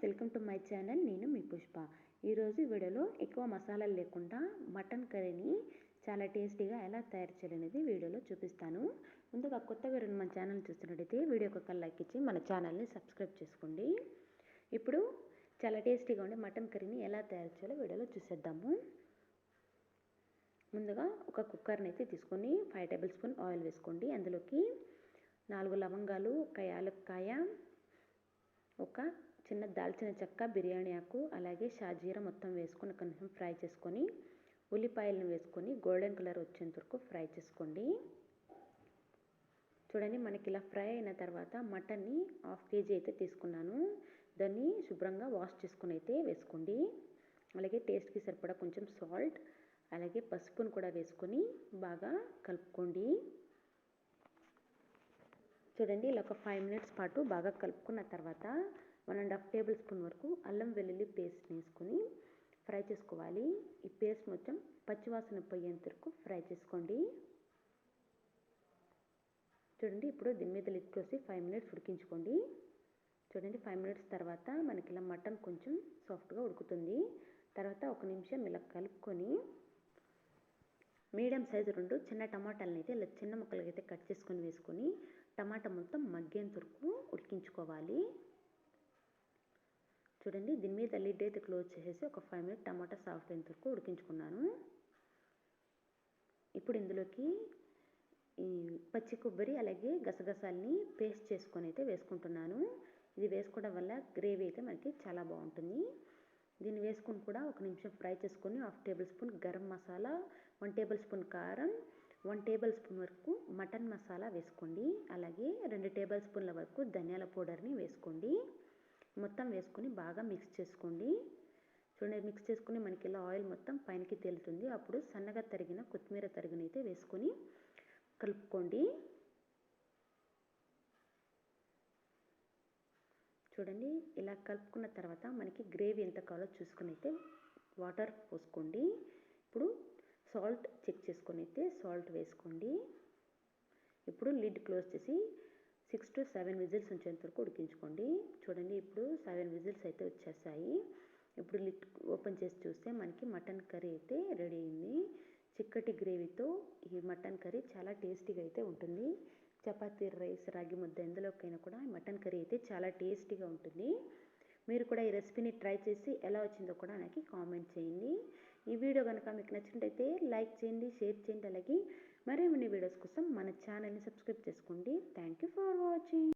Friends welcome to my channel. నేను మీ పుష్ప. ఈరోజు వీడియోలో ఎక్కువ మసాలాలు లేకుండా మటన్ కర్రీని చాలా టేస్టీగా ఎలా తయారు చేయాలనేది వీడియోలో చూపిస్తాను. ముందుగా కొత్త వీడియోని మన ఛానల్ చూస్తున్నట్టయితే వీడియో ఒక లైక్ ఇచ్చి మన ఛానల్ని సబ్స్క్రైబ్ చేసుకోండి. ఇప్పుడు చాలా టేస్టీగా ఉండే మటన్ కర్రీని ఎలా తయారు చేయాలో వీడియోలో చూసేద్దాము. ముందుగా ఒక కుక్కర్ని అయితే తీసుకొని ఫైవ్ టేబుల్ స్పూన్ ఆయిల్ వేసుకోండి. అందులోకి నాలుగు లవంగాలు ఒక యాలక్కాయ ఒక చిన్న దాల్చిన చెక్క బిర్యానీ ఆకు అలాగే షాజీరా మొత్తం వేసుకొని కొంచెం ఫ్రై చేసుకొని ఉల్లిపాయలను వేసుకొని గోల్డెన్ కలర్ వచ్చేంత వరకు ఫ్రై చేసుకోండి. చూడండి మనకి ఇలా ఫ్రై అయిన తర్వాత మటన్ని హాఫ్ కేజీ అయితే తీసుకున్నాను. దాన్ని శుభ్రంగా వాష్ చేసుకుని అయితే వేసుకోండి. అలాగే టేస్ట్కి సరిపడా కొంచెం సాల్ట్ అలాగే పసుపును కూడా వేసుకొని బాగా కలుపుకోండి. చూడండి ఇలా ఒక ఫైవ్ మినిట్స్ పాటు బాగా కలుపుకున్న తర్వాత one and half tablespoon వరకు అల్లం వెల్లుల్లి పేస్ట్ వేసుకొని ఫ్రై చేసుకోవాలి. ఈ పేస్ట్ మొత్తం పచ్చివాసన పోయేంత వరకు ఫ్రై చేసుకోండి. చూడండి ఇప్పుడు దీని మీద లిట్ ఫైవ్ మినిట్స్ ఉడికించుకోండి. చూడండి ఫైవ్ మినిట్స్ తర్వాత మనకి ఇలా మటన్ కొంచెం సాఫ్ట్గా ఉడుకుతుంది. తర్వాత ఒక నిమిషం ఇలా కలుపుకొని మీడియం సైజు రెండు చిన్న టమాటాలను అయితే ఇలా చిన్న ముక్కలకైతే అయితే కట్ చేసుకొని వేసుకొని టమాటా మొత్తం మగ్గేంత వరకు ఉడికించుకోవాలి. చూడండి దీని మీద లిడ్ అయితే క్లోజ్ చేసేసి ఒక ఫైవ్ మినిట్ టమాటా సాఫ్ట్ అయినంత వరకు ఉడికించుకున్నాను. ఇప్పుడు ఇందులోకి ఈ పచ్చి కొబ్బరి అలాగే గసగసాలని పేస్ట్ చేసుకొని అయితే వేసుకుంటున్నాను. ఇది వేసుకోవడం వల్ల గ్రేవీ అయితే మనకి చాలా బాగుంటుంది. దీన్ని వేసుకుని కూడా ఒక నిమిషం ఫ్రై చేసుకొని half tablespoon garam masala one tablespoon కారం వన్ టేబుల్ స్పూన్ వరకు మటన్ మసాలా వేసుకోండి. అలాగే రెండు టేబుల్ స్పూన్ల వరకు ధనియాల పౌడర్ని వేసుకోండి. మొత్తం వేసుకొని బాగా మిక్స్ చేసుకోండి. చూడండి మిక్స్ చేసుకుని మనకి ఇలా ఆయిల్ మొత్తం పైనకి తేలుతుంది. అప్పుడు సన్నగా తరిగిన కొత్తిమీర తరిగిన అయితే వేసుకొని కలుపుకోండి. చూడండి ఇలా కలుపుకున్న తర్వాత మనకి గ్రేవీ ఎంత కావాలో చూసుకుని అయితే వాటర్ పోసుకోండి. ఇప్పుడు సాల్ట్ చెక్ చేసుకొని అయితే సాల్ట్ వేసుకోండి. ఇప్పుడు లిడ్ క్లోజ్ చేసి సిక్స్ టు సెవెన్ విజిల్స్ ఉంచేంత వరకు ఉడికించుకోండి. చూడండి ఇప్పుడు సెవెన్ విజిల్స్ అయితే వచ్చేసాయి. ఇప్పుడు లిడ్ ఓపెన్ చేసి చూస్తే మనకి మటన్ కర్రీ అయితే రెడీ అయింది. చిక్కటి గ్రేవీతో ఈ మటన్ కర్రీ చాలా టేస్టీగా అయితే ఉంటుంది. చపాతీ రైస్ రాగి ముద్ద ఎందులోకైనా కూడా మటన్ కర్రీ అయితే చాలా టేస్టీగా ఉంటుంది. మీరు కూడా ఈ రెసిపీని ట్రై చేసి ఎలా వచ్చిందో కూడా నాకు కామెంట్ చేయండి. ఈ వీడియో కనుక మీకు నచ్చినట్టయితే లైక్ చేయండి షేర్ చేయండి అలాగే మరిన్ని వీడియోస్ కోసం మన ఛానల్ని సబ్స్క్రైబ్ చేసుకోండి. Thank you for watching